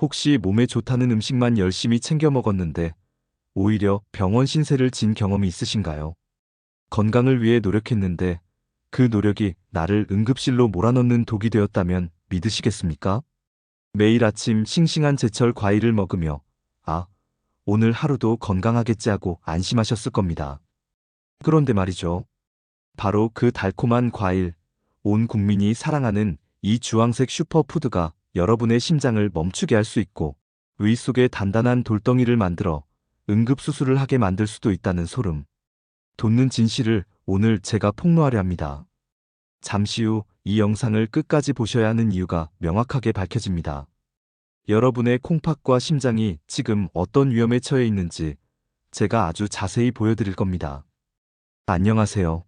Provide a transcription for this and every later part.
혹시 몸에 좋다는 음식만 열심히 챙겨 먹었는데 오히려 병원 신세를 진 경험이 있으신가요? 건강을 위해 노력했는데 그 노력이 나를 응급실로 몰아넣는 독이 되었다면 믿으시겠습니까? 매일 아침 싱싱한 제철 과일을 먹으며 아, 오늘 하루도 건강하겠지 하고 안심하셨을 겁니다. 그런데 말이죠. 바로 그 달콤한 과일, 온 국민이 사랑하는 이 주황색 슈퍼푸드가 여러분의 심장을 멈추게 할 수 있고 위 속에 단단한 돌덩이를 만들어 응급수술을 하게 만들 수도 있다는 소름. 돋는 진실을 오늘 제가 폭로하려 합니다. 잠시 후 이 영상을 끝까지 보셔야 하는 이유가 명확하게 밝혀집니다. 여러분의 콩팥과 심장이 지금 어떤 위험에 처해 있는지 제가 아주 자세히 보여드릴 겁니다. 안녕하세요.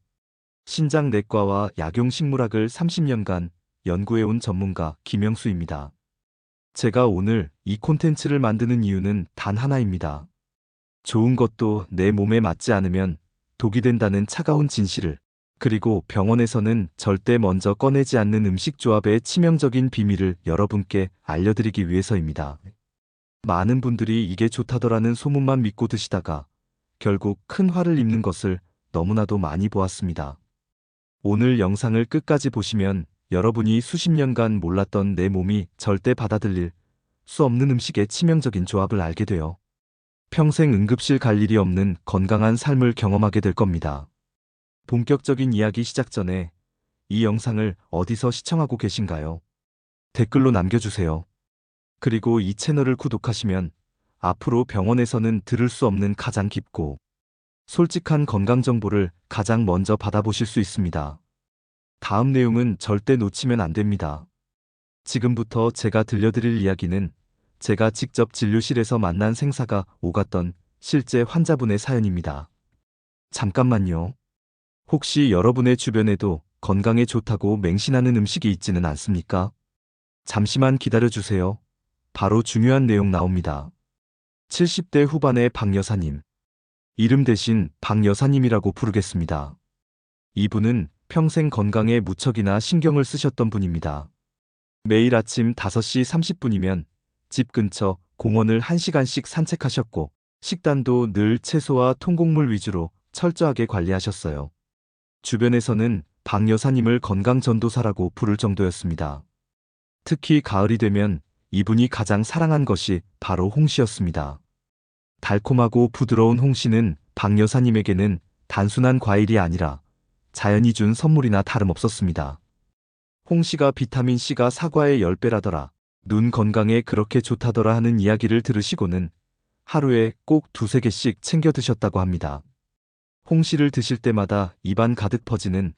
신장내과와 약용식물학을 30년간 연구해온 전문가 김영수입니다. 제가 오늘 이 콘텐츠를 만드는 이유는 단 하나입니다. 좋은 것도 내 몸에 맞지 않으면 독이 된다는 차가운 진실을 그리고 병원에서는 절대 먼저 꺼내지 않는 음식 조합의 치명적인 비밀을 여러분께 알려드리기 위해서입니다. 많은 분들이 이게 좋다더라는 소문만 믿고 드시다가 결국 큰 화를 입는 것을 너무나도 많이 보았습니다. 오늘 영상을 끝까지 보시면 여러분이 수십 년간 몰랐던 내 몸이 절대 받아들일 수 없는 음식의 치명적인 조합을 알게 되어 평생 응급실 갈 일이 없는 건강한 삶을 경험하게 될 겁니다. 본격적인 이야기 시작 전에 이 영상을 어디서 시청하고 계신가요? 댓글로 남겨주세요. 그리고 이 채널을 구독하시면 앞으로 병원에서는 들을 수 없는 가장 깊고 솔직한 건강 정보를 가장 먼저 받아보실 수 있습니다. 다음 내용은 절대 놓치면 안 됩니다. 지금부터 제가 들려드릴 이야기는 제가 직접 진료실에서 만난 생사가 오갔던 실제 환자분의 사연입니다. 잠깐만요. 혹시 여러분의 주변에도 건강에 좋다고 맹신하는 음식이 있지는 않습니까? 잠시만 기다려주세요. 바로 중요한 내용 나옵니다. 70대 후반의 박 여사님. 이름 대신 박 여사님이라고 부르겠습니다. 이분은 평생 건강에 무척이나 신경을 쓰셨던 분입니다. 매일 아침 5시 30분이면 집 근처 공원을 1시간씩 산책하셨고 식단도 늘 채소와 통곡물 위주로 철저하게 관리하셨어요. 주변에서는 박 여사님을 건강 전도사라고 부를 정도였습니다. 특히 가을이 되면 이분이 가장 사랑한 것이 바로 홍시였습니다. 달콤하고 부드러운 홍시는 박 여사님에게는 단순한 과일이 아니라 자연이 준 선물이나 다름없었습니다. 홍시가 비타민C가 사과의 10배라더라. 눈 건강에 그렇게 좋다더라 하는 이야기를 들으시고는 하루에 꼭 두세 개씩 챙겨 드셨다고 합니다. 홍시를 드실 때마다 입안 가득 퍼지는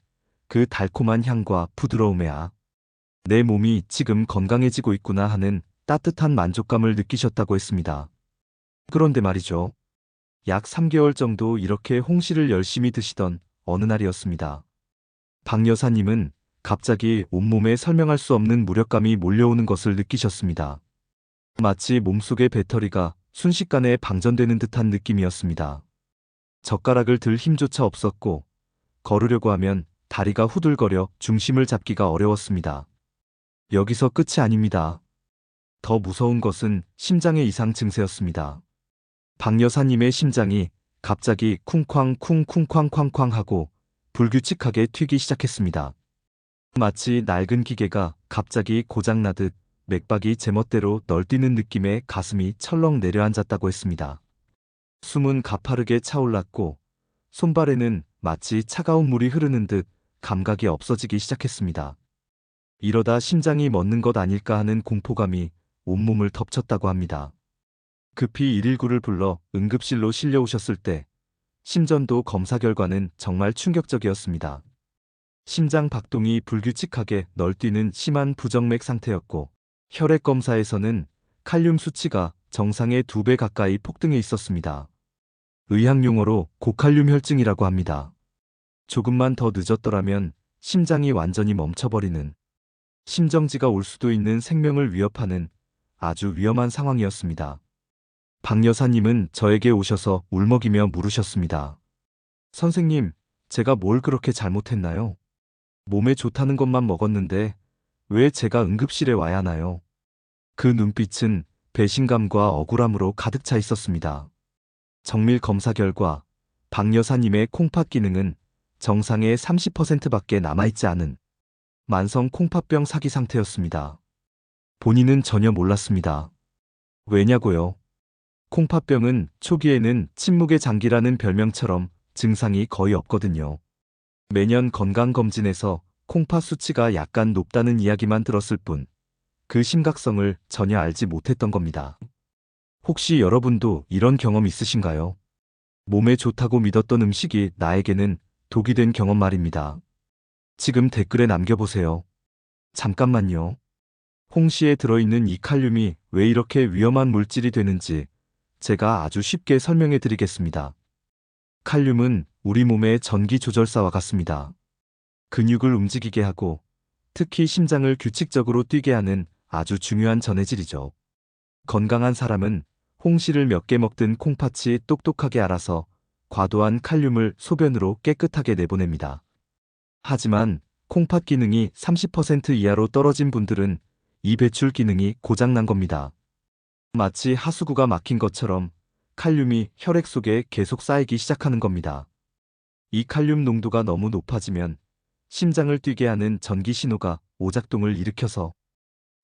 그 달콤한 향과 부드러움에 아. 내 몸이 지금 건강해지고 있구나 하는 따뜻한 만족감을 느끼셨다고 했습니다. 그런데 말이죠. 약 3개월 정도 이렇게 홍시를 열심히 드시던 어느 날이었습니다. 박 여사님은 갑자기 온몸에 설명할 수 없는 무력감이 몰려오는 것을 느끼셨습니다. 마치 몸속의 배터리가 순식간에 방전되는 듯한 느낌이었습니다. 젓가락을 들 힘조차 없었고 걸으려고 하면 다리가 후들거려 중심을 잡기가 어려웠습니다. 여기서 끝이 아닙니다. 더 무서운 것은 심장의 이상 증세였습니다. 박 여사님의 심장이 갑자기 쿵쾅 쿵쿵쾅쾅쾅 하고 불규칙하게 튀기 시작했습니다. 마치 낡은 기계가 갑자기 고장나듯 맥박이 제멋대로 널뛰는 느낌에 가슴이 철렁 내려앉았다고 했습니다. 숨은 가파르게 차올랐고 손발에는 마치 차가운 물이 흐르는 듯 감각이 없어지기 시작했습니다. 이러다 심장이 멎는 것 아닐까 하는 공포감이 온몸을 덮쳤다고 합니다. 급히 119를 불러 응급실로 실려오셨을 때 심전도 검사 결과는 정말 충격적이었습니다. 심장 박동이 불규칙하게 널뛰는 심한 부정맥 상태였고 혈액 검사에서는 칼륨 수치가 정상의 두배 가까이 폭등해 있었습니다. 의학 용어로 고칼륨 혈증이라고 합니다. 조금만 더 늦었더라면 심장이 완전히 멈춰버리는 심정지가 올 수도 있는 생명을 위협하는 아주 위험한 상황이었습니다. 박 여사님은 저에게 오셔서 울먹이며 물으셨습니다. 선생님, 제가 뭘 그렇게 잘못했나요? 몸에 좋다는 것만 먹었는데 왜 제가 응급실에 와야 하나요? 그 눈빛은 배신감과 억울함으로 가득 차 있었습니다. 정밀 검사 결과 박 여사님의 콩팥 기능은 정상의 30%밖에 남아있지 않은 만성 콩팥병 사기 상태였습니다. 본인은 전혀 몰랐습니다. 왜냐고요? 콩팥병은 초기에는 침묵의 장기라는 별명처럼 증상이 거의 없거든요. 매년 건강검진에서 콩팥 수치가 약간 높다는 이야기만 들었을 뿐, 그 심각성을 전혀 알지 못했던 겁니다. 혹시 여러분도 이런 경험 있으신가요? 몸에 좋다고 믿었던 음식이 나에게는 독이 된 경험 말입니다. 지금 댓글에 남겨보세요. 잠깐만요. 홍시에 들어있는 이 칼륨이 왜 이렇게 위험한 물질이 되는지 제가 아주 쉽게 설명해 드리겠습니다. 칼륨은 우리 몸의 전기 조절사와 같습니다. 근육을 움직이게 하고 특히 심장을 규칙적으로 뛰게 하는 아주 중요한 전해질이죠. 건강한 사람은 홍시를 몇 개 먹든 콩팥이 똑똑하게 알아서 과도한 칼륨을 소변으로 깨끗하게 내보냅니다. 하지만 콩팥 기능이 30% 이하로 떨어진 분들은 이 배출 기능이 고장난 겁니다. 마치 하수구가 막힌 것처럼 칼륨이 혈액 속에 계속 쌓이기 시작하는 겁니다. 이 칼륨 농도가 너무 높아지면 심장을 뛰게 하는 전기 신호가 오작동을 일으켜서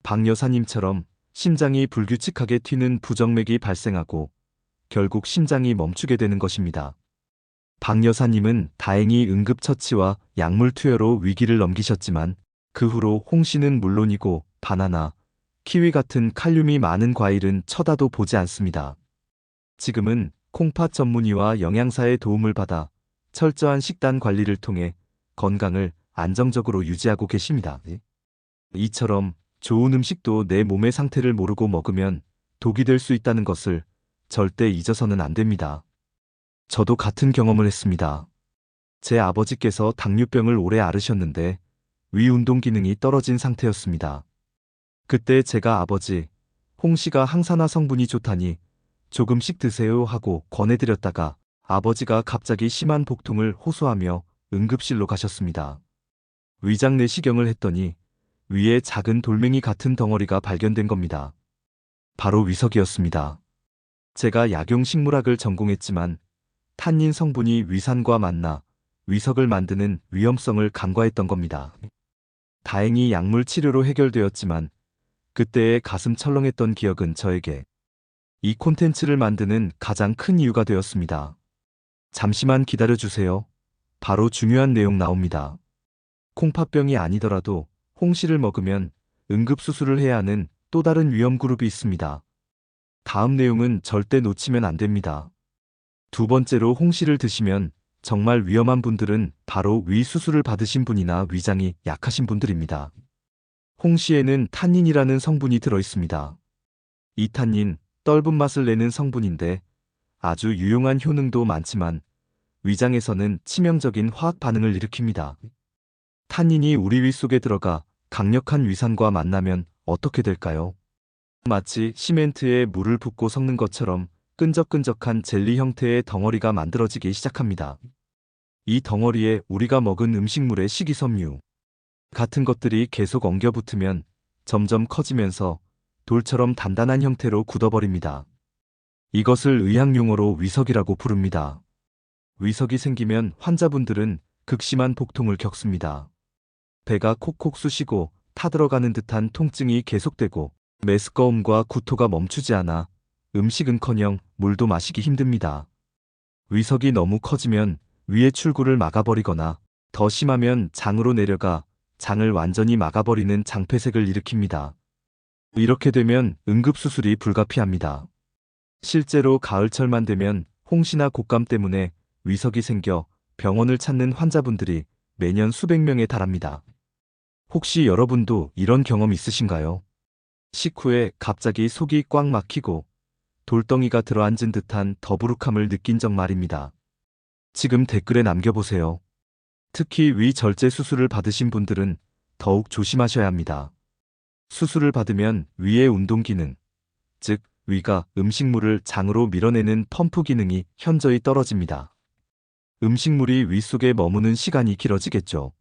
박 여사님처럼 심장이 불규칙하게 튀는 부정맥이 발생하고 결국 심장이 멈추게 되는 것입니다. 박 여사님은 다행히 응급처치와 약물 투여로 위기를 넘기셨지만 그 후로 홍시는 물론이고 바나나, 키위 같은 칼륨이 많은 과일은 쳐다도 보지 않습니다. 지금은 콩팥 전문의와 영양사의 도움을 받아 철저한 식단 관리를 통해 건강을 안정적으로 유지하고 계십니다. 이처럼 좋은 음식도 내 몸의 상태를 모르고 먹으면 독이 될 수 있다는 것을 절대 잊어서는 안 됩니다. 저도 같은 경험을 했습니다. 제 아버지께서 당뇨병을 오래 앓으셨는데 위 운동 기능이 떨어진 상태였습니다. 그때 제가 아버지, 홍시가 항산화 성분이 좋다니 조금씩 드세요 하고 권해드렸다가 아버지가 갑자기 심한 복통을 호소하며 응급실로 가셨습니다. 위장 내시경을 했더니 위에 작은 돌멩이 같은 덩어리가 발견된 겁니다. 바로 위석이었습니다. 제가 약용식물학을 전공했지만 탄닌 성분이 위산과 만나 위석을 만드는 위험성을 간과했던 겁니다. 다행히 약물 치료로 해결되었지만 그때의 가슴 철렁했던 기억은 저에게 이 콘텐츠를 만드는 가장 큰 이유가 되었습니다. 잠시만 기다려주세요. 바로 중요한 내용 나옵니다. 콩팥병이 아니더라도 홍시를 먹으면 응급수술을 해야 하는 또 다른 위험 그룹이 있습니다. 다음 내용은 절대 놓치면 안 됩니다. 두 번째로 홍시를 드시면 정말 위험한 분들은 바로 위 수술을 받으신 분이나 위장이 약하신 분들입니다. 홍시에는 탄닌이라는 성분이 들어 있습니다. 이 탄닌, 떫은 맛을 내는 성분인데 아주 유용한 효능도 많지만 위장에서는 치명적인 화학 반응을 일으킵니다. 탄닌이 우리 위 속에 들어가 강력한 위산과 만나면 어떻게 될까요? 마치 시멘트에 물을 붓고 섞는 것처럼 끈적끈적한 젤리 형태의 덩어리가 만들어지기 시작합니다. 이 덩어리에 우리가 먹은 음식물의 식이섬유 같은 것들이 계속 엉겨붙으면 점점 커지면서 돌처럼 단단한 형태로 굳어버립니다. 이것을 의학용어로 위석이라고 부릅니다. 위석이 생기면 환자분들은 극심한 복통을 겪습니다. 배가 콕콕 쑤시고 타들어가는 듯한 통증이 계속되고 메스꺼움과 구토가 멈추지 않아 음식은커녕 물도 마시기 힘듭니다. 위석이 너무 커지면 위의 출구를 막아버리거나 더 심하면 장으로 내려가 장을 완전히 막아버리는 장폐색을 일으킵니다. 이렇게 되면 응급수술이 불가피합니다. 실제로 가을철만 되면 홍시나 곶감 때문에 위석이 생겨 병원을 찾는 환자분들이 매년 수백 명에 달합니다. 혹시 여러분도 이런 경험 있으신가요? 식후에 갑자기 속이 꽉 막히고 돌덩이가 들어앉은 듯한 더부룩함을 느낀 적 말입니다. 지금 댓글에 남겨보세요. 특히 위 절제 수술을 받으신 분들은 더욱 조심하셔야 합니다. 수술을 받으면 위의 운동 기능, 즉 위가 음식물을 장으로 밀어내는 펌프 기능이 현저히 떨어집니다. 음식물이 위 속에 머무는 시간이 길어지겠죠.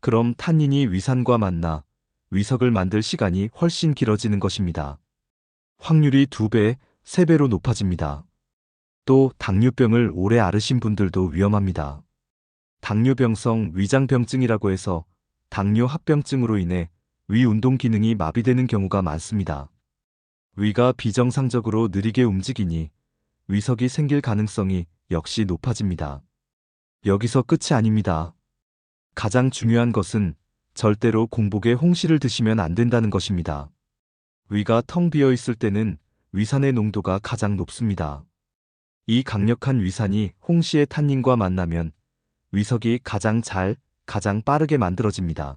그럼 탄닌이 위산과 만나 위석을 만들 시간이 훨씬 길어지는 것입니다. 확률이 2배, 3배로 높아집니다. 또 당뇨병을 오래 앓으신 분들도 위험합니다. 당뇨병성 위장병증이라고 해서 당뇨 합병증으로 인해 위 운동 기능이 마비되는 경우가 많습니다. 위가 비정상적으로 느리게 움직이니 위석이 생길 가능성이 역시 높아집니다. 여기서 끝이 아닙니다. 가장 중요한 것은 절대로 공복에 홍시를 드시면 안 된다는 것입니다. 위가 텅 비어 있을 때는 위산의 농도가 가장 높습니다. 이 강력한 위산이 홍시의 탄닌과 만나면 위석이 가장 잘, 가장 빠르게 만들어집니다.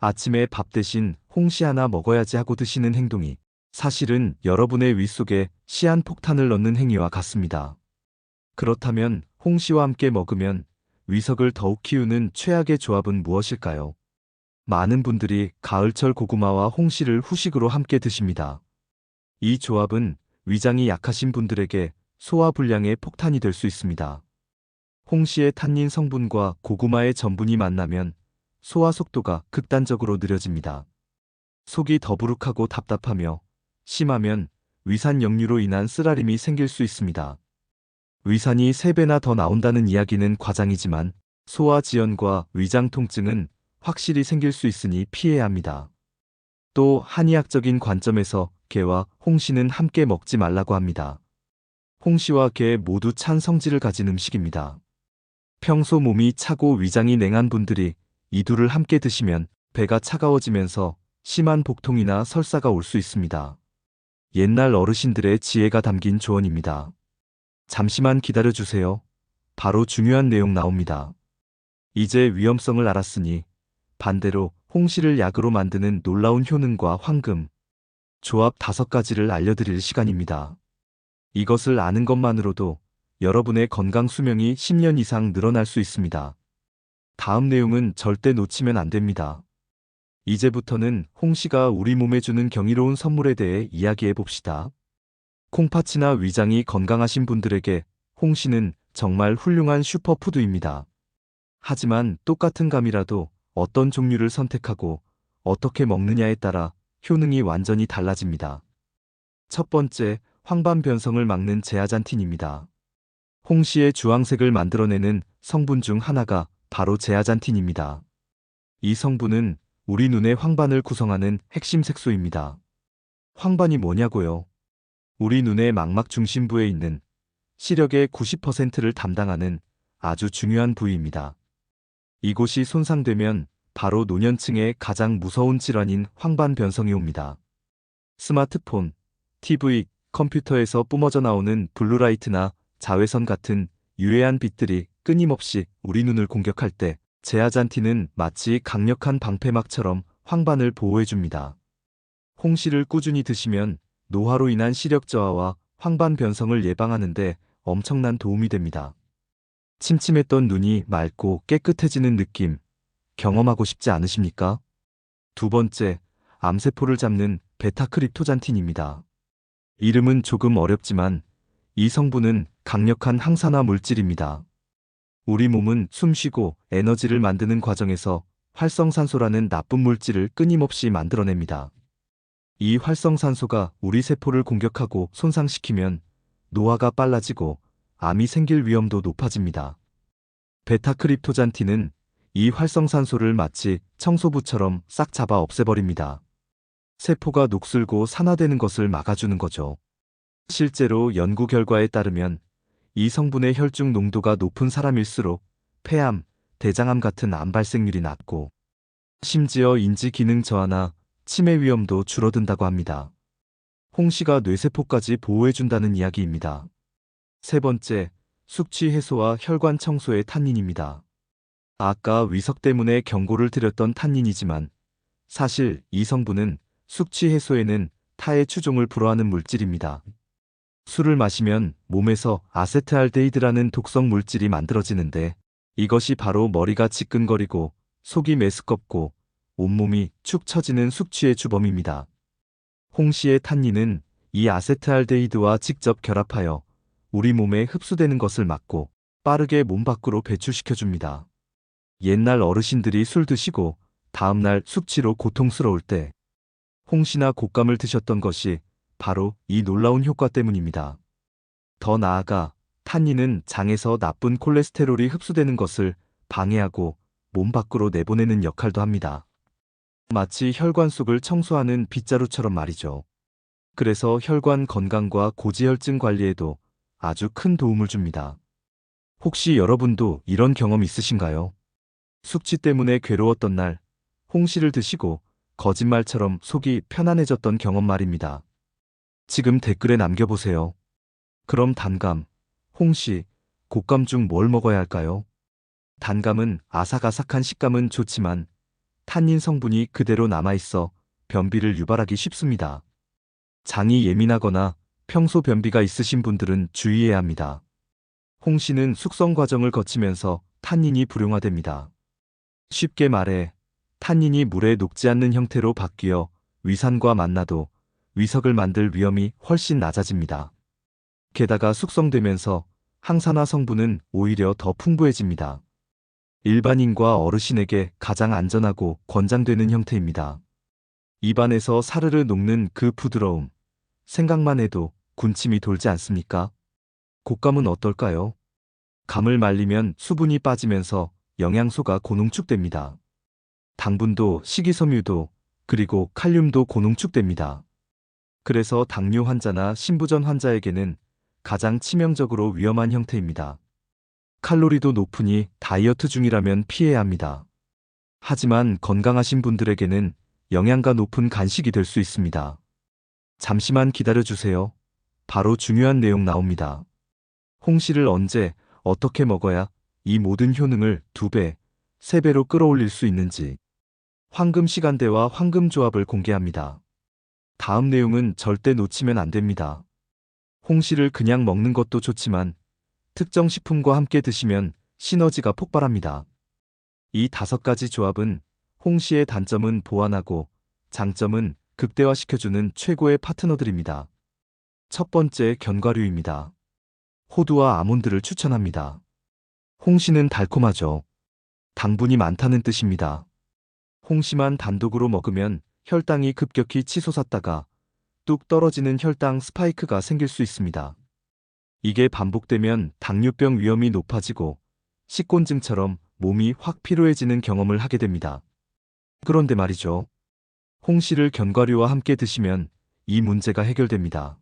아침에 밥 대신 홍시 하나 먹어야지 하고 드시는 행동이 사실은 여러분의 위 속에 시한 폭탄을 넣는 행위와 같습니다. 그렇다면 홍시와 함께 먹으면 위석을 더욱 키우는 최악의 조합은 무엇일까요? 많은 분들이 가을철 고구마와 홍시를 후식으로 함께 드십니다. 이 조합은 위장이 약하신 분들에게 소화 불량의 폭탄이 될 수 있습니다. 홍시의 탄닌 성분과 고구마의 전분이 만나면 소화 속도가 극단적으로 느려집니다. 속이 더부룩하고 답답하며 심하면 위산 역류로 인한 쓰라림이 생길 수 있습니다. 위산이 3배나 더 나온다는 이야기는 과장이지만 소화 지연과 위장 통증은 확실히 생길 수 있으니 피해야 합니다. 또 한의학적인 관점에서 게와 홍시는 함께 먹지 말라고 합니다. 홍시와 게 모두 찬 성질을 가진 음식입니다. 평소 몸이 차고 위장이 냉한 분들이 이 둘을 함께 드시면 배가 차가워지면서 심한 복통이나 설사가 올 수 있습니다. 옛날 어르신들의 지혜가 담긴 조언입니다. 잠시만 기다려주세요. 바로 중요한 내용 나옵니다. 이제 위험성을 알았으니 반대로 홍시를 약으로 만드는 놀라운 효능과 황금, 조합 다섯 가지를 알려드릴 시간입니다. 이것을 아는 것만으로도 여러분의 건강 수명이 10년 이상 늘어날 수 있습니다. 다음 내용은 절대 놓치면 안 됩니다. 이제부터는 홍시가 우리 몸에 주는 경이로운 선물에 대해 이야기해 봅시다. 콩팥이나 위장이 건강하신 분들에게 홍시는 정말 훌륭한 슈퍼푸드입니다. 하지만 똑같은 감이라도 어떤 종류를 선택하고 어떻게 먹느냐에 따라 효능이 완전히 달라집니다. 첫 번째, 황반 변성을 막는 제아잔틴입니다. 홍시의 주황색을 만들어내는 성분 중 하나가 바로 제아잔틴입니다. 이 성분은 우리 눈의 황반을 구성하는 핵심 색소입니다. 황반이 뭐냐고요? 우리 눈의 망막 중심부에 있는 시력의 90%를 담당하는 아주 중요한 부위입니다. 이곳이 손상되면 바로 노년층의 가장 무서운 질환인 황반 변성이 옵니다. 스마트폰, TV, 컴퓨터에서 뿜어져 나오는 블루라이트나 자외선 같은 유해한 빛들이 끊임없이 우리 눈을 공격할 때 제아잔틴은 마치 강력한 방패막처럼 황반을 보호해줍니다. 홍시를 꾸준히 드시면 노화로 인한 시력 저하와 황반 변성을 예방하는데 엄청난 도움이 됩니다. 침침했던 눈이 맑고 깨끗해지는 느낌 경험하고 싶지 않으십니까? 두 번째, 암세포를 잡는 베타크립토잔틴입니다. 이름은 조금 어렵지만 이 성분은 강력한 항산화 물질입니다. 우리 몸은 숨쉬고 에너지를 만드는 과정에서 활성산소라는 나쁜 물질을 끊임없이 만들어냅니다. 이 활성산소가 우리 세포를 공격하고 손상시키면 노화가 빨라지고 암이 생길 위험도 높아집니다. 베타크립토잔틴은 이 활성산소를 마치 청소부처럼 싹 잡아 없애버립니다. 세포가 녹슬고 산화되는 것을 막아주는 거죠. 실제로 연구 결과에 따르면 이 성분의 혈중 농도가 높은 사람일수록 폐암, 대장암 같은 암 발생률이 낮고 심지어 인지 기능 저하나 치매 위험도 줄어든다고 합니다. 홍시가 뇌세포까지 보호해준다는 이야기입니다. 세 번째, 숙취 해소와 혈관 청소의 탄닌입니다. 아까 위석 때문에 경고를 드렸던 탄닌이지만 사실 이 성분은 숙취 해소에는 타의 추종을 불허하는 물질입니다. 술을 마시면 몸에서 아세트알데히드라는 독성 물질이 만들어지는데 이것이 바로 머리가 지끈거리고 속이 메스껍고 온몸이 축 처지는 숙취의 주범입니다. 홍시의 탄닌은 이 아세트알데히드와 직접 결합하여 우리 몸에 흡수되는 것을 막고 빠르게 몸 밖으로 배출시켜줍니다. 옛날 어르신들이 술 드시고 다음날 숙취로 고통스러울 때 홍시나 곶감을 드셨던 것이 바로 이 놀라운 효과 때문입니다. 더 나아가 탄닌은 장에서 나쁜 콜레스테롤이 흡수되는 것을 방해하고 몸 밖으로 내보내는 역할도 합니다. 마치 혈관 속을 청소하는 빗자루처럼 말이죠. 그래서 혈관 건강과 고지혈증 관리에도 아주 큰 도움을 줍니다. 혹시 여러분도 이런 경험 있으신가요? 숙취 때문에 괴로웠던 날, 홍시를 드시고 거짓말처럼 속이 편안해졌던 경험 말입니다. 지금 댓글에 남겨보세요. 그럼 단감, 홍시, 곶감 중 뭘 먹어야 할까요? 단감은 아삭아삭한 식감은 좋지만 탄닌 성분이 그대로 남아있어 변비를 유발하기 쉽습니다. 장이 예민하거나 평소 변비가 있으신 분들은 주의해야 합니다. 홍시는 숙성 과정을 거치면서 탄닌이 불용화됩니다. 쉽게 말해 탄닌이 물에 녹지 않는 형태로 바뀌어 위산과 만나도 위석을 만들 위험이 훨씬 낮아집니다. 게다가 숙성되면서 항산화 성분은 오히려 더 풍부해집니다. 일반인과 어르신에게 가장 안전하고 권장되는 형태입니다. 입안에서 사르르 녹는 그 부드러움. 생각만 해도 군침이 돌지 않습니까? 곶감은 어떨까요? 감을 말리면 수분이 빠지면서 영양소가 고농축됩니다. 당분도 식이섬유도 그리고 칼륨도 고농축됩니다. 그래서 당뇨 환자나 신부전 환자에게는 가장 치명적으로 위험한 형태입니다. 칼로리도 높으니 다이어트 중이라면 피해야 합니다. 하지만 건강하신 분들에게는 영양가 높은 간식이 될 수 있습니다. 잠시만 기다려주세요. 바로 중요한 내용 나옵니다. 홍시를 언제, 어떻게 먹어야 이 모든 효능을 두 배, 세 배로 끌어올릴 수 있는지 황금 시간대와 황금 조합을 공개합니다. 다음 내용은 절대 놓치면 안 됩니다. 홍시를 그냥 먹는 것도 좋지만 특정 식품과 함께 드시면 시너지가 폭발합니다. 이 다섯 가지 조합은 홍시의 단점은 보완하고 장점은 극대화시켜주는 최고의 파트너들입니다. 첫 번째 견과류입니다. 호두와 아몬드를 추천합니다. 홍시는 달콤하죠. 당분이 많다는 뜻입니다. 홍시만 단독으로 먹으면 혈당이 급격히 치솟았다가 뚝 떨어지는 혈당 스파이크가 생길 수 있습니다. 이게 반복되면 당뇨병 위험이 높아지고 식곤증처럼 몸이 확 피로해지는 경험을 하게 됩니다. 그런데 말이죠. 홍시를 견과류와 함께 드시면 이 문제가 해결됩니다.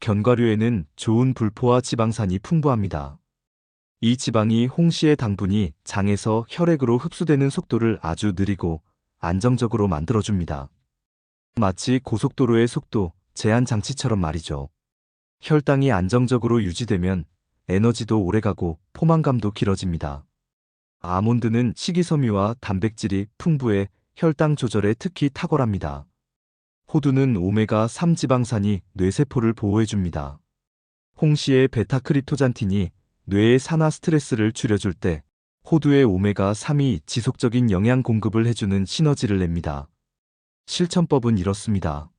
견과류에는 좋은 불포화 지방산이 풍부합니다. 이 지방이 홍시의 당분이 장에서 혈액으로 흡수되는 속도를 아주 느리고 안정적으로 만들어줍니다. 마치 고속도로의 속도 제한 장치처럼 말이죠. 혈당이 안정적으로 유지되면 에너지도 오래가고 포만감도 길어집니다. 아몬드는 식이섬유와 단백질이 풍부해 혈당 조절에 특히 탁월합니다. 호두는 오메가3 지방산이 뇌세포를 보호해줍니다. 홍시의 베타크립토잔틴이 뇌의 산화 스트레스를 줄여줄 때 호두의 오메가3이 지속적인 영양 공급을 해주는 시너지를 냅니다. 실천법은 이렇습니다.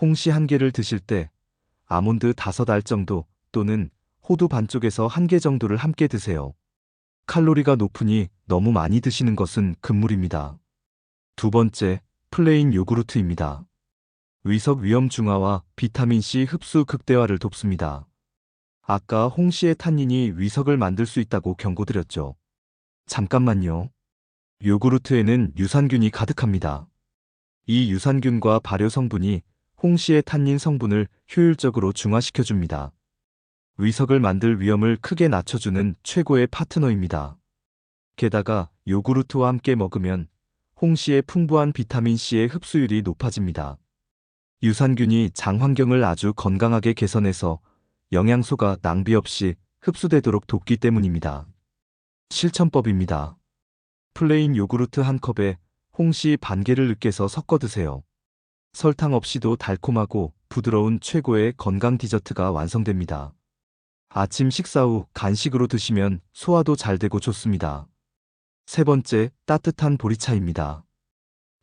홍시 한 개를 드실 때 아몬드 다섯 알 정도 또는 호두 반쪽에서 한 개 정도를 함께 드세요. 칼로리가 높으니 너무 많이 드시는 것은 금물입니다. 두 번째, 플레인 요구르트입니다. 위석 위험 중화와 비타민C 흡수 극대화를 돕습니다. 아까 홍시의 탄닌이 위석을 만들 수 있다고 경고드렸죠. 잠깐만요. 요구르트에는 유산균이 가득합니다. 이 유산균과 발효 성분이 홍시의 탄닌 성분을 효율적으로 중화시켜줍니다. 위석을 만들 위험을 크게 낮춰주는 최고의 파트너입니다. 게다가 요구르트와 함께 먹으면 홍시의 풍부한 비타민C의 흡수율이 높아집니다. 유산균이 장 환경을 아주 건강하게 개선해서 영양소가 낭비 없이 흡수되도록 돕기 때문입니다. 실천법입니다. 플레인 요구르트 한 컵에 홍시 반 개를 으깨서 섞어 드세요. 설탕 없이도 달콤하고 부드러운 최고의 건강 디저트가 완성됩니다. 아침 식사 후 간식으로 드시면 소화도 잘 되고 좋습니다. 세 번째, 따뜻한 보리차입니다.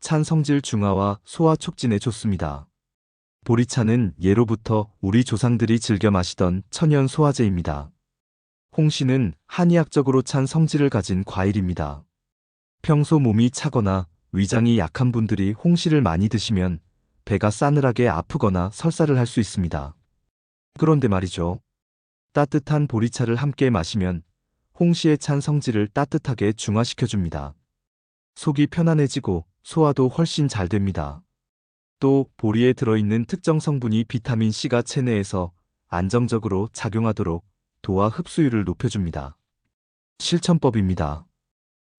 찬 성질 중화와 소화 촉진에 좋습니다. 보리차는 예로부터 우리 조상들이 즐겨 마시던 천연 소화제입니다. 홍시는 한의학적으로 찬 성질을 가진 과일입니다. 평소 몸이 차거나 위장이 약한 분들이 홍시를 많이 드시면 배가 싸늘하게 아프거나 설사를 할 수 있습니다. 그런데 말이죠. 따뜻한 보리차를 함께 마시면 홍시의 찬 성질을 따뜻하게 중화시켜줍니다. 속이 편안해지고 소화도 훨씬 잘 됩니다. 또 보리에 들어있는 특정 성분이 비타민 C가 체내에서 안정적으로 작용하도록 도와 흡수율을 높여줍니다. 실천법입니다.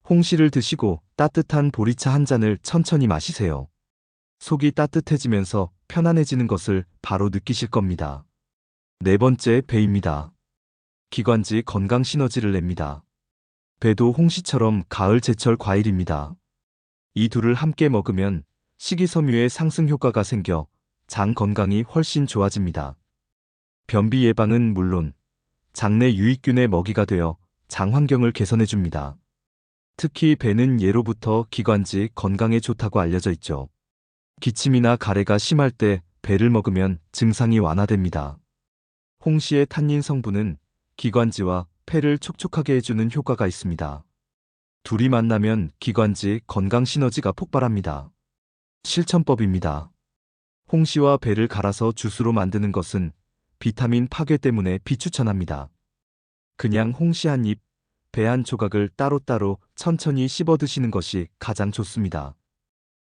홍시를 드시고 따뜻한 보리차 한 잔을 천천히 마시세요. 속이 따뜻해지면서 편안해지는 것을 바로 느끼실 겁니다. 네 번째 배입니다. 기관지 건강 시너지를 냅니다. 배도 홍시처럼 가을 제철 과일입니다. 이 둘을 함께 먹으면 식이섬유의 상승 효과가 생겨 장 건강이 훨씬 좋아집니다. 변비 예방은 물론 장내 유익균의 먹이가 되어 장 환경을 개선해 줍니다. 특히 배는 예로부터 기관지 건강에 좋다고 알려져 있죠. 기침이나 가래가 심할 때 배를 먹으면 증상이 완화됩니다. 홍시의 탄닌 성분은 기관지와 폐를 촉촉하게 해주는 효과가 있습니다. 둘이 만나면 기관지 건강 시너지가 폭발합니다. 실천법입니다. 홍시와 배를 갈아서 주스로 만드는 것은 비타민 파괴 때문에 비추천합니다. 그냥 홍시 한 입, 배한 조각을 따로따로 천천히 씹어 드시는 것이 가장 좋습니다.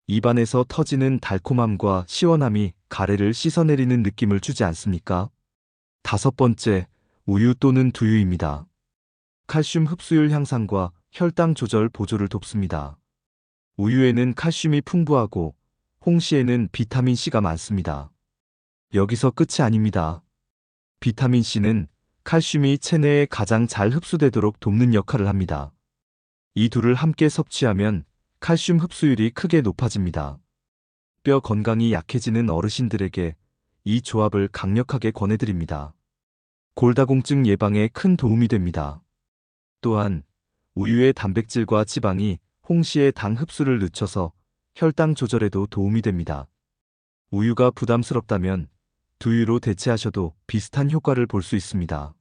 입안에서 터지는 달콤함과 시원함이 가래를 씻어내리는 느낌을 주지 않습니까? 다섯 번째, 우유 또는 두유입니다. 칼슘 흡수율 향상과 혈당 조절 보조를 돕습니다. 우유에는 칼슘이 풍부하고 홍시에는 비타민 C가 많습니다. 여기서 끝이 아닙니다. 비타민 C는 칼슘이 체내에 가장 잘 흡수되도록 돕는 역할을 합니다. 이 둘을 함께 섭취하면 칼슘 흡수율이 크게 높아집니다. 뼈 건강이 약해지는 어르신들에게 이 조합을 강력하게 권해드립니다. 골다공증 예방에 큰 도움이 됩니다. 또한 우유의 단백질과 지방이 홍시의 당 흡수를 늦춰서 혈당 조절에도 도움이 됩니다. 우유가 부담스럽다면 두유로 대체하셔도 비슷한 효과를 볼 수 있습니다.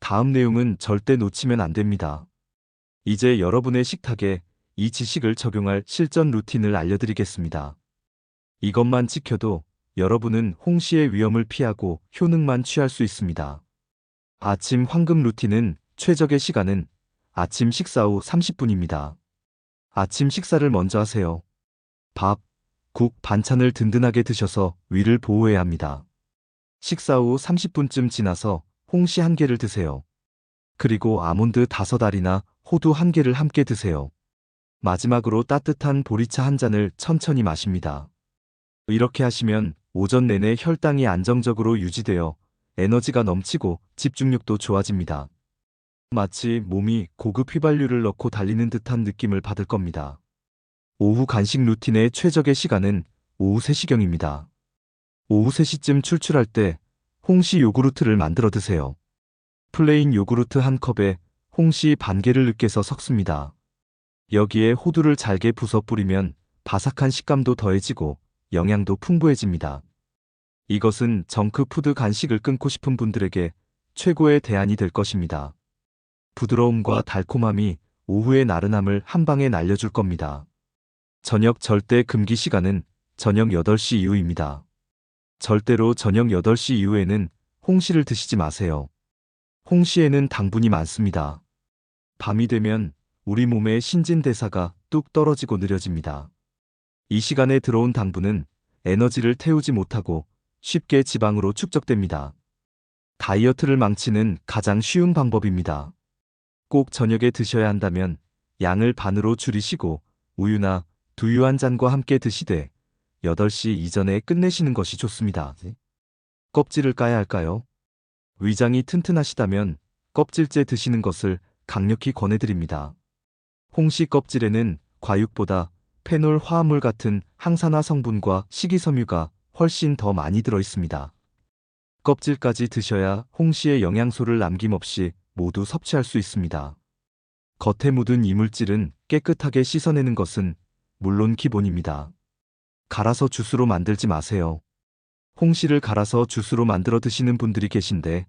다음 내용은 절대 놓치면 안 됩니다. 이제 여러분의 식탁에 이 지식을 적용할 실전 루틴을 알려드리겠습니다. 이것만 지켜도 여러분은 홍시의 위험을 피하고 효능만 취할 수 있습니다. 아침 황금 루틴은 최적의 시간은 아침 식사 후 30분입니다. 아침 식사를 먼저 하세요. 밥, 국, 반찬을 든든하게 드셔서 위를 보호해야 합니다. 식사 후 30분쯤 지나서 홍시 한 개를 드세요. 그리고 아몬드 다섯 알이나 호두 한 개를 함께 드세요. 마지막으로 따뜻한 보리차 한 잔을 천천히 마십니다. 이렇게 하시면 오전 내내 혈당이 안정적으로 유지되어 에너지가 넘치고 집중력도 좋아집니다. 마치 몸이 고급 휘발유를 넣고 달리는 듯한 느낌을 받을 겁니다. 오후 간식 루틴의 최적의 시간은 오후 3시경입니다. 오후 3시쯤 출출할 때 홍시 요구르트를 만들어 드세요. 플레인 요구르트 한 컵에 홍시 반 개를 으깨서 섞습니다. 여기에 호두를 잘게 부숴 뿌리면 바삭한 식감도 더해지고 영양도 풍부해집니다. 이것은 정크푸드 간식을 끊고 싶은 분들에게 최고의 대안이 될 것입니다. 부드러움과 달콤함이 오후의 나른함을 한 방에 날려줄 겁니다. 저녁 절대 금기 시간은 저녁 8시 이후입니다. 절대로 저녁 8시 이후에는 홍시를 드시지 마세요. 홍시에는 당분이 많습니다. 밤이 되면 우리 몸의 신진대사가 뚝 떨어지고 느려집니다. 이 시간에 들어온 당분은 에너지를 태우지 못하고 쉽게 지방으로 축적됩니다. 다이어트를 망치는 가장 쉬운 방법입니다. 꼭 저녁에 드셔야 한다면 양을 반으로 줄이시고 우유나 두유 한 잔과 함께 드시되 8시 이전에 끝내시는 것이 좋습니다. 껍질을 까야 할까요? 위장이 튼튼하시다면 껍질째 드시는 것을 강력히 권해드립니다. 홍시 껍질에는 과육보다 페놀 화합물 같은 항산화 성분과 식이섬유가 훨씬 더 많이 들어 있습니다. 껍질까지 드셔야 홍시의 영양소를 남김없이 모두 섭취할 수 있습니다. 겉에 묻은 이물질은 깨끗하게 씻어내는 것은 물론 기본입니다. 갈아서 주스로 만들지 마세요. 홍시를 갈아서 주스로 만들어 드시는 분들이 계신데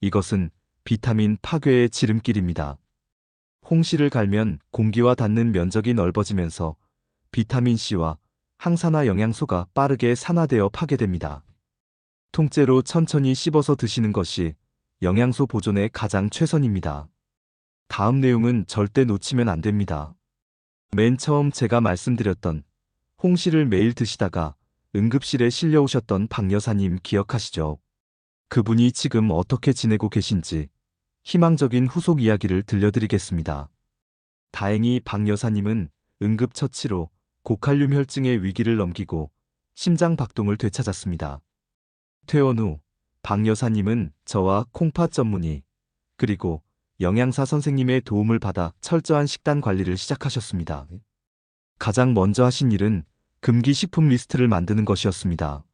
이것은 비타민 파괴의 지름길입니다. 홍시를 갈면 공기와 닿는 면적이 넓어지면서 비타민 C와 항산화 영양소가 빠르게 산화되어 파괴됩니다. 통째로 천천히 씹어서 드시는 것이 영양소 보존에 가장 최선입니다. 다음 내용은 절대 놓치면 안 됩니다. 맨 처음 제가 말씀드렸던 홍시를 매일 드시다가 응급실에 실려오셨던 박 여사님 기억하시죠? 그분이 지금 어떻게 지내고 계신지 희망적인 후속 이야기를 들려드리겠습니다. 다행히 박 여사님은 응급처치로 고칼륨 혈증의 위기를 넘기고 심장 박동을 되찾았습니다. 퇴원 후 박 여사님은 저와 콩팥 전문의 그리고 영양사 선생님의 도움을 받아 철저한 식단 관리를 시작하셨습니다. 가장 먼저 하신 일은 금기 식품 리스트를 만드는 것이었습니다.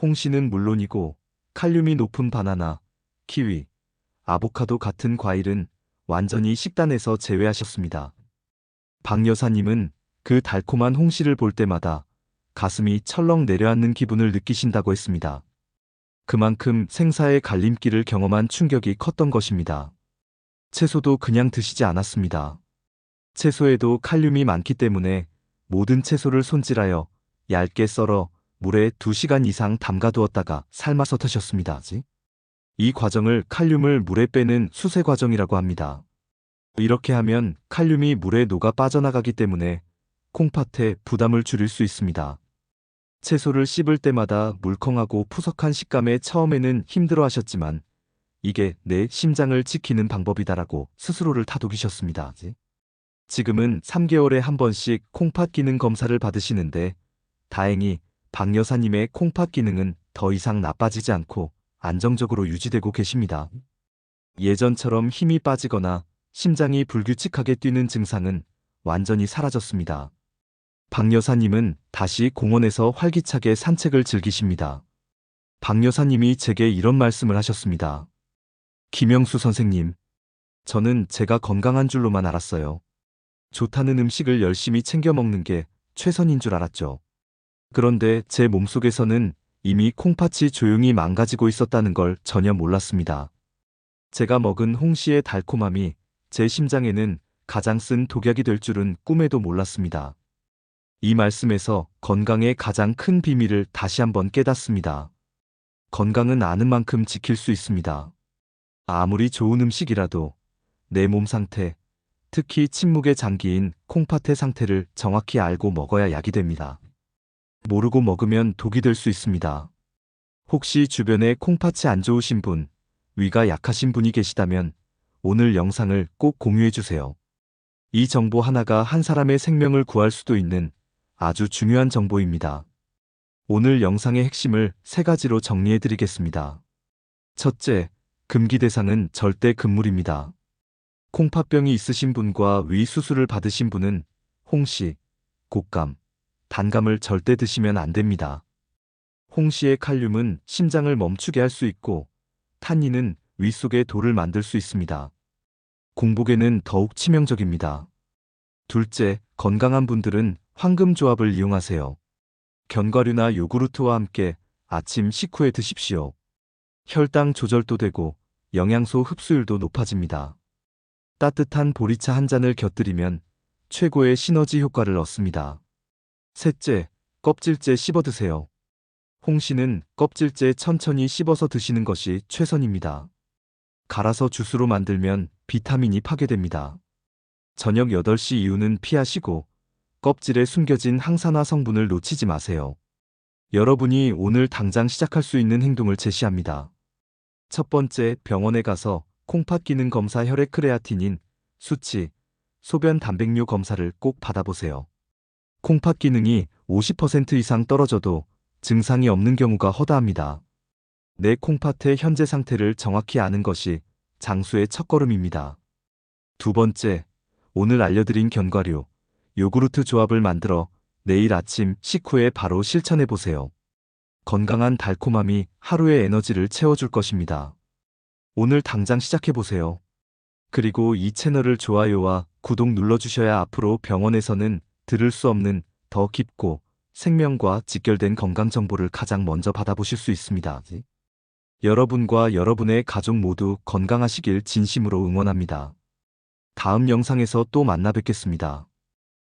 홍시는 물론이고 칼륨이 높은 바나나, 키위, 아보카도 같은 과일은 완전히 식단에서 제외하셨습니다. 박 여사님은 그 달콤한 홍시를 볼 때마다 가슴이 철렁 내려앉는 기분을 느끼신다고 했습니다. 그만큼 생사의 갈림길을 경험한 충격이 컸던 것입니다. 채소도 그냥 드시지 않았습니다. 채소에도 칼륨이 많기 때문에 모든 채소를 손질하여 얇게 썰어 물에 2시간 이상 담가두었다가 삶아서 드셨습니다. 이 과정을 칼륨을 물에 빼는 수세 과정이라고 합니다. 이렇게 하면 칼륨이 물에 녹아 빠져나가기 때문에 콩팥에 부담을 줄일 수 있습니다. 채소를 씹을 때마다 물컹하고 푸석한 식감에 처음에는 힘들어 하셨지만 이게 내 심장을 지키는 방법이다라고 스스로를 다독이셨습니다. 지금은 3개월에 한 번씩 콩팥 기능 검사를 받으시는데 다행히 박 여사님의 콩팥 기능은 더 이상 나빠지지 않고 안정적으로 유지되고 계십니다. 예전처럼 힘이 빠지거나 심장이 불규칙하게 뛰는 증상은 완전히 사라졌습니다. 박 여사님은 다시 공원에서 활기차게 산책을 즐기십니다. 박 여사님이 제게 이런 말씀을 하셨습니다. 김영수 선생님, 저는 제가 건강한 줄로만 알았어요. 좋다는 음식을 열심히 챙겨 먹는 게 최선인 줄 알았죠. 그런데 제 몸속에서는 이미 콩팥이 조용히 망가지고 있었다는 걸 전혀 몰랐습니다. 제가 먹은 홍시의 달콤함이 제 심장에는 가장 쓴 독약이 될 줄은 꿈에도 몰랐습니다. 이 말씀에서 건강의 가장 큰 비밀을 다시 한번 깨닫습니다. 건강은 아는 만큼 지킬 수 있습니다. 아무리 좋은 음식이라도 내 몸 상태, 특히 침묵의 장기인 콩팥의 상태를 정확히 알고 먹어야 약이 됩니다. 모르고 먹으면 독이 될 수 있습니다. 혹시 주변에 콩팥이 안 좋으신 분, 위가 약하신 분이 계시다면 오늘 영상을 꼭 공유해 주세요. 이 정보 하나가 한 사람의 생명을 구할 수도 있는 아주 중요한 정보입니다. 오늘 영상의 핵심을 세 가지로 정리해 드리겠습니다. 첫째, 금기 대상은 절대 금물입니다. 콩팥병이 있으신 분과 위 수술을 받으신 분은 홍시, 곶감, 단감을 절대 드시면 안 됩니다. 홍시의 칼륨은 심장을 멈추게 할 수 있고 탄닌은 위 속에 돌을 만들 수 있습니다. 공복에는 더욱 치명적입니다. 둘째, 건강한 분들은 황금 조합을 이용하세요. 견과류나 요구르트와 함께 아침 식후에 드십시오. 혈당 조절도 되고 영양소 흡수율도 높아집니다. 따뜻한 보리차 한 잔을 곁들이면 최고의 시너지 효과를 얻습니다. 셋째, 껍질째 씹어 드세요. 홍시는 껍질째 천천히 씹어서 드시는 것이 최선입니다. 갈아서 주스로 만들면 비타민이 파괴됩니다. 저녁 8시 이후는 피하시고 껍질에 숨겨진 항산화 성분을 놓치지 마세요. 여러분이 오늘 당장 시작할 수 있는 행동을 제시합니다. 첫 번째, 병원에 가서 콩팥 기능 검사 혈액 크레아틴인 수치, 소변 단백뇨 검사를 꼭 받아보세요. 콩팥 기능이 50% 이상 떨어져도 증상이 없는 경우가 허다합니다. 내 콩팥의 현재 상태를 정확히 아는 것이 장수의 첫걸음입니다. 두 번째, 오늘 알려드린 견과류, 요구르트 조합을 만들어 내일 아침 식후에 바로 실천해 보세요. 건강한 달콤함이 하루의 에너지를 채워줄 것입니다. 오늘 당장 시작해 보세요. 그리고 이 채널을 좋아요와 구독 눌러주셔야 앞으로 병원에서는 들을 수 없는 더 깊고 생명과 직결된 건강 정보를 가장 먼저 받아보실 수 있습니다. 여러분과 여러분의 가족 모두 건강하시길 진심으로 응원합니다. 다음 영상에서 또 만나 뵙겠습니다.